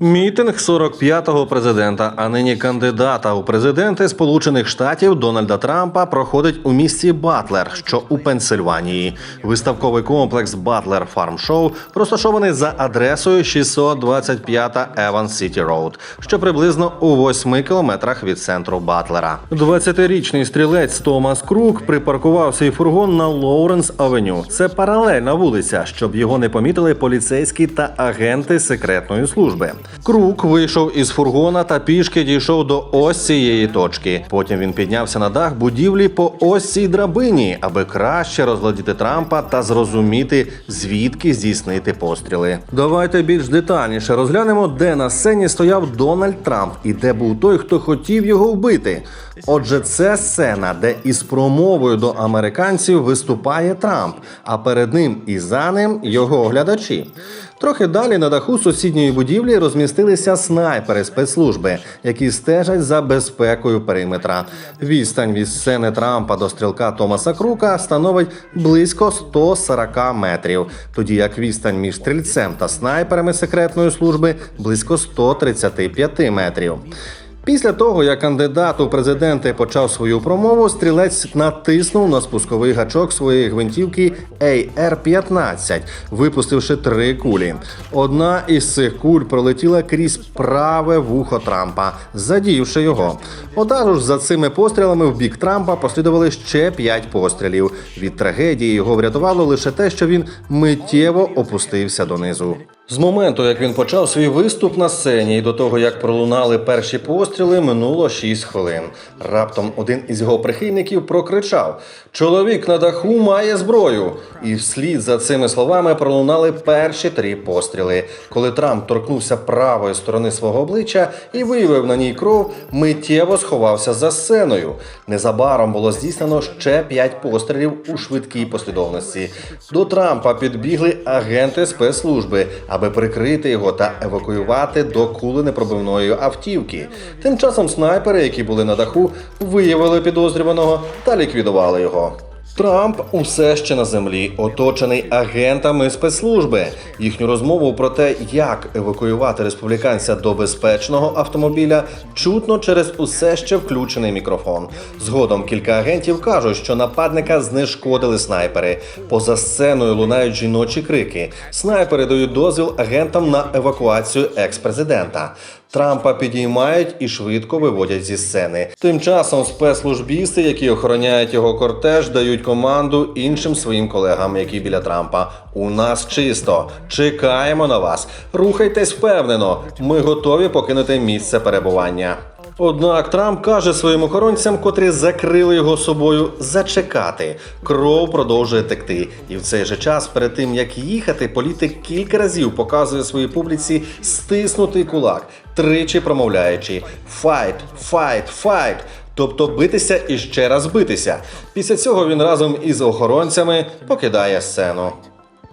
Мітинг 45-го президента, а нині кандидата у президенти Сполучених Штатів Дональда Трампа проходить у місті Батлер, що у Пенсильванії. Виставковий комплекс Батлер Фарм Шоу розташований за адресою 625 Evans City Road, що приблизно у 8 кілометрах від центру Батлера. 20-річний стрілець Томас Крук припаркував свій фургон на Лоуренс Авеню. Це паралельна вулиця, щоб його не помітили поліцейські та агенти секретної служби. Крук вийшов із фургона та пішки дійшов до ось цієї точки. Потім він піднявся на дах будівлі по ось цій драбині, аби краще розглядіти Трампа та зрозуміти, звідки здійснити постріли. Давайте більш детальніше розглянемо, де на сцені стояв Дональд Трамп і де був той, хто хотів його вбити. Отже, це сцена, де із промовою до американців виступає Трамп, а перед ним і за ним його глядачі. Трохи далі на даху сусідньої будівлі розмістилися снайпери спецслужби, які стежать за безпекою периметра. Відстань від сцени Трампа до стрілка Томаса Крука становить близько 140 метрів, тоді як відстань між стрільцем та снайперами секретної служби близько 135 метрів. Після того, як кандидат у президенти почав свою промову, стрілець натиснув на спусковий гачок своєї гвинтівки AR-15, випустивши три кулі. Одна із цих куль пролетіла крізь праве вухо Трампа, задівши його. Одразу ж за цими пострілами в бік Трампа послідували ще п'ять пострілів. Від трагедії його врятувало лише те, що він миттєво опустився донизу. З моменту, як він почав свій виступ на сцені, і до того, як пролунали перші постріли, минуло 6 хвилин. Раптом один із його прихильників прокричав: Чоловік на даху має зброю. І вслід за цими словами пролунали перші три постріли. Коли Трамп торкнувся правої сторони свого обличчя і виявив на ній кров, миттєво сховався за сценою. Незабаром було здійснено ще п'ять пострілів у швидкій послідовності. До Трампа підбігли агенти спецслужби, аби прикрити його та евакуювати до куленепробивної автівки. Тим часом снайпери, які були на даху, виявили підозрюваного та ліквідували його. Трамп усе ще на землі, оточений агентами спецслужби. Їхню розмову про те, як евакуювати республіканця до безпечного автомобіля, чутно через усе ще включений мікрофон. Згодом кілька агентів кажуть, що нападника знешкодили снайпери. Поза сценою лунають жіночі крики. Снайпери дають дозвіл агентам на евакуацію екс-президента. Трампа підіймають і швидко виводять зі сцени. Тим часом спецслужбісти, які охороняють його кортеж, дають команду іншим своїм колегам, які біля Трампа. У нас чисто. Чекаємо на вас. Рухайтесь впевнено. Ми готові покинути місце перебування. Однак Трамп каже своїм охоронцям, котрі закрили його собою, зачекати. Кров продовжує текти. І в цей же час, перед тим як їхати, політик кілька разів показує своїй публіці стиснутий кулак, тричі промовляючи «Fight! Fight! Fight!» Тобто битися і ще раз битися. Після цього він разом із охоронцями покидає сцену.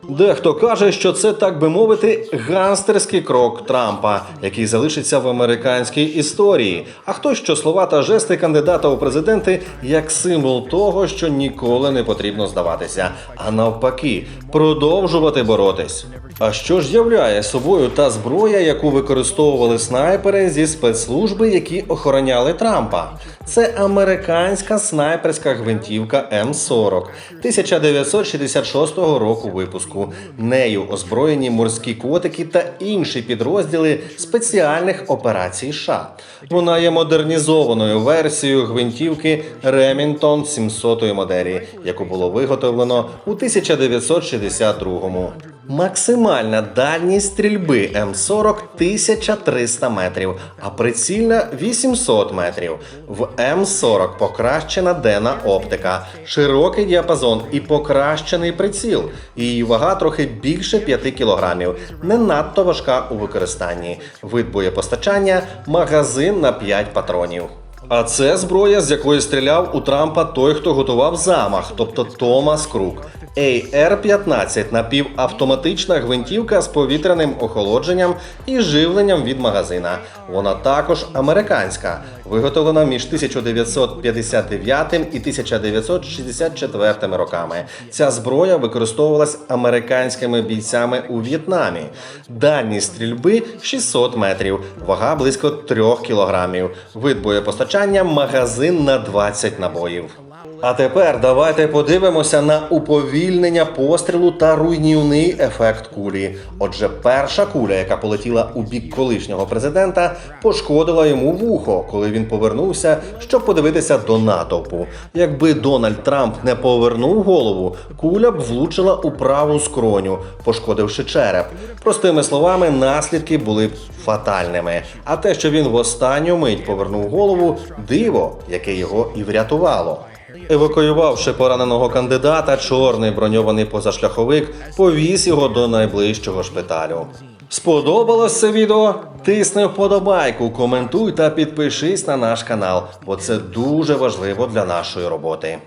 Дехто каже, що це так би мовити ганстерський крок Трампа, який залишиться в американській історії. А хтось що слова та жести кандидата у президенти як символ того, що ніколи не потрібно здаватися, а навпаки, продовжувати боротись. А що ж являє собою та зброя, яку використовували снайпери зі спецслужби, які охороняли Трампа? Це американська снайперська гвинтівка М40 1966 року випуску. Нею озброєні морські котики та інші підрозділи спеціальних операцій США. Вона є модернізованою версією гвинтівки Remington 700 моделі, яку було виготовлено у 1962-му. Максимальна дальність стрільби М40 1300 метрів, а прицільна 800 метрів. В М40 покращена денна оптика, широкий діапазон і покращений приціл. Її вага трохи більше 5 кілограмів, не надто важка у використанні. Вид боєпостачання магазин на 5 патронів. А це зброя, з якої стріляв у Трампа той, хто готував замах, тобто Томас Крук. AR-15 напівавтоматична гвинтівка з повітряним охолодженням і живленням від магазина. Вона також американська, виготовлена між 1959 і 1964 роками. Ця зброя використовувалась американськими бійцями у В'єтнамі. Дальність стрільби 600 метрів, вага близько 3 кілограмів. Вид боєпостачання магазин на 20 набоїв. А тепер давайте подивимося на уповільнення пострілу та руйнівний ефект кулі. Отже, перша куля, яка полетіла у бік колишнього президента, пошкодила йому вухо, коли він повернувся, щоб подивитися до натовпу. Якби Дональд Трамп не повернув голову, куля б влучила у праву скроню, пошкодивши череп. Простими словами, наслідки були б фатальними. А те, що він в останню мить повернув голову, диво, яке його і врятувало. Евакуювавши пораненого кандидата, чорний броньований позашляховик повіз його до найближчого шпиталю. Сподобалось це відео? Тисни вподобайку, коментуй та підпишись на наш канал, бо це дуже важливо для нашої роботи.